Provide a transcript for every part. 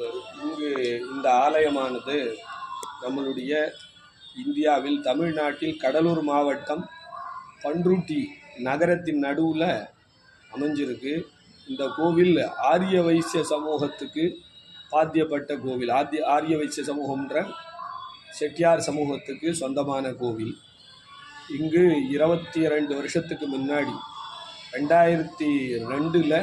இங்கு இந்த ஆலயமானது நம்மளுடைய இந்தியாவில் தமிழ்நாட்டில் கடலூர் மாவட்டம் பன்ருட்டி நகரத்தின் நடுவில் அமைஞ்சிருக்கு. இந்த கோவில் ஆரிய வைசிய சமூகத்துக்கு பாத்தியப்பட்ட கோவில். ஆத்திய ஆரிய வைசிய சமூகம்ன்ற செட்டியார் சமூகத்துக்கு சொந்தமான கோவில். இங்கு இருபத்தி ரெண்டு வருஷத்துக்கு முன்னாடி ரெண்டாயிரத்தி ரெண்டில்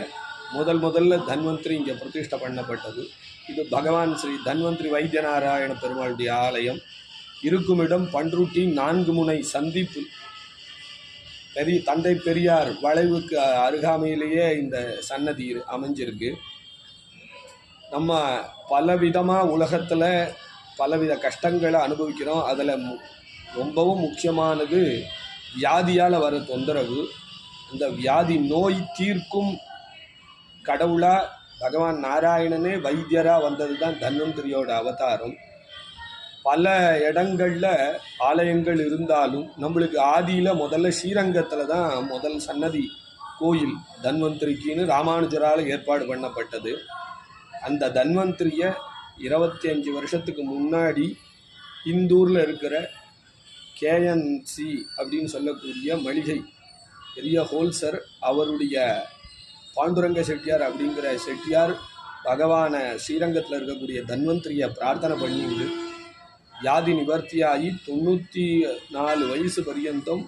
முதல் முதல்ல தன்வந்திரி இங்கே பிரதிஷ்டை பண்ணப்பட்டது. இது பகவான் ஸ்ரீ தன்வந்திரி வைத்தியநாராயண பெருமாளுடைய ஆலயம். இருக்குமிடம் பன்ருட்டி நான்கு முனை சந்திப்பு. பெரிய தந்தை பெரியார் வளைவுக்கு அருகாமையிலேயே இந்த சன்னதி அமைஞ்சிருக்கு. நம்ம பலவிதமாக உலகத்தில் பலவித கஷ்டங்களை அனுபவிக்கிறோம். அதில் ரொம்பவும் முக்கியமானது வியாதியால் வர தொந்தரவு. அந்த வியாதி நோய் தீர்க்கும் கடவுளாக பகவான் நாராயணனே வைத்தியராக வந்தது தான் தன்வந்திரியோட அவதாரம். பல இடங்களில் ஆலயங்கள் இருந்தாலும் நம்மளுக்கு ஆதியில் முதல்ல ஸ்ரீரங்கத்தில் தான் முதல் சன்னதி கோயில் தன்வந்திரிக்குன்னு ராமானுஜரால் ஏற்பாடு பண்ணப்பட்டது. அந்த தன்வந்திரியை இருபத்தி அஞ்சு வருஷத்துக்கு முன்னாடி இந்தூரில் இருக்கிற கேஎன்சி அப்படின்னு சொல்லக்கூடிய மளிகை பெரிய ஹோல்சர் அவருடைய பாண்டுரங்க செட்டியார் அப்படிங்கிற செட்டியார் பகவானை ஸ்ரீரங்கத்தில் இருக்கக்கூடிய தன்வந்திரியை பிரார்த்தனை பண்ணிட்டு வியாதி நிவர்த்தியாகி தொண்ணூற்றி நாலு வயசு பரியந்தம்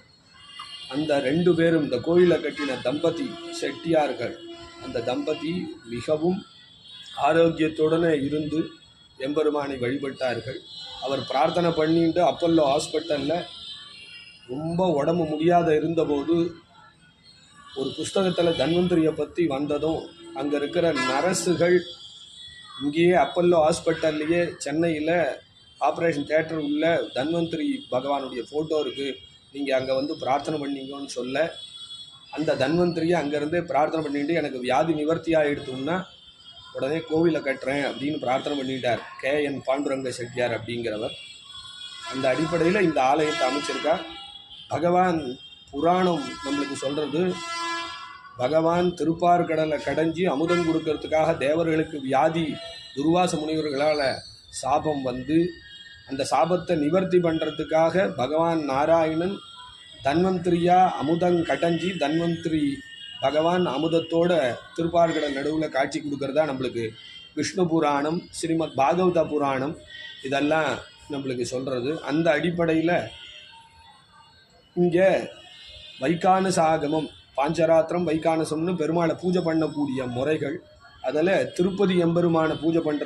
அந்த ரெண்டு பேரும் இந்த கோயிலை கட்டின தம்பதி செட்டியார்கள் அந்த தம்பதி மிகவும் ஆரோக்கியத்துடனே இருந்து எம்பெருமானை வழிபட்டார்கள். அவர் பிரார்த்தனை பண்ணிட்டு அப்பல்லோ ஹாஸ்பிட்டலில் ரொம்ப உடம்பு முடியாத இருந்தபோது ஒரு புஸ்தகத்தில் தன்வந்திரியை பற்றி வந்ததும் அங்கே இருக்கிற நரசுகள் இங்கேயே அப்பல்லோ ஹாஸ்பிட்டல்லையே சென்னையில் ஆப்ரேஷன் தேட்டர் உள்ள தன்வந்திரி பகவானுடைய ஃபோட்டோ இருக்குது நீங்கள் அங்கே வந்து பிரார்த்தனை பண்ணீங்கன்னு சொல்ல அந்த தன்வந்திரியை அங்கேருந்தே பிரார்த்தனை பண்ணிட்டு எனக்கு வியாதி நிவர்த்தி எடுத்தோம்னா உடனே கோவிலை கட்டுறேன் அப்படின்னு பிரார்த்தனை பண்ணிட்டார். கே. என். பாண்டுரங்க செட்டியார் அப்படிங்கிறவர். அந்த அடிப்படையில் இந்த ஆலயத்தை அமைச்சிருக்கா பகவான் புராணம் நம்மளுக்கு சொல்கிறது பகவான் திருப்பார்கடலை கடைஞ்சி அமுதம் கொடுக்கறதுக்காக தேவர்களுக்கு வியாதி துர்வாச முனிவர்களால் சாபம் வந்து அந்த சாபத்தை நிவர்த்தி பண்ணுறதுக்காக பகவான் நாராயணன் தன்வந்திரியா அமுதம் கடைஞ்சி தன்வந்திரி பகவான் அமுதத்தோட திருப்பார்கடல் நடுவில் காட்சி கொடுக்கறதா நம்மளுக்கு விஷ்ணு புராணம் ஸ்ரீமத் பாகவத புராணம் இதெல்லாம் நம்மளுக்கு சொல்கிறது அந்த அடிப்படையில் இங்கே வைக்கானு சாகமம் பாஞ்சராத்திரம் வைகானசம்னு பெருமாளை பூஜை பண்ணக்கூடிய முறைகள் அதில் திருப்பதி எம்பெருமானை பூஜை பண்ணுற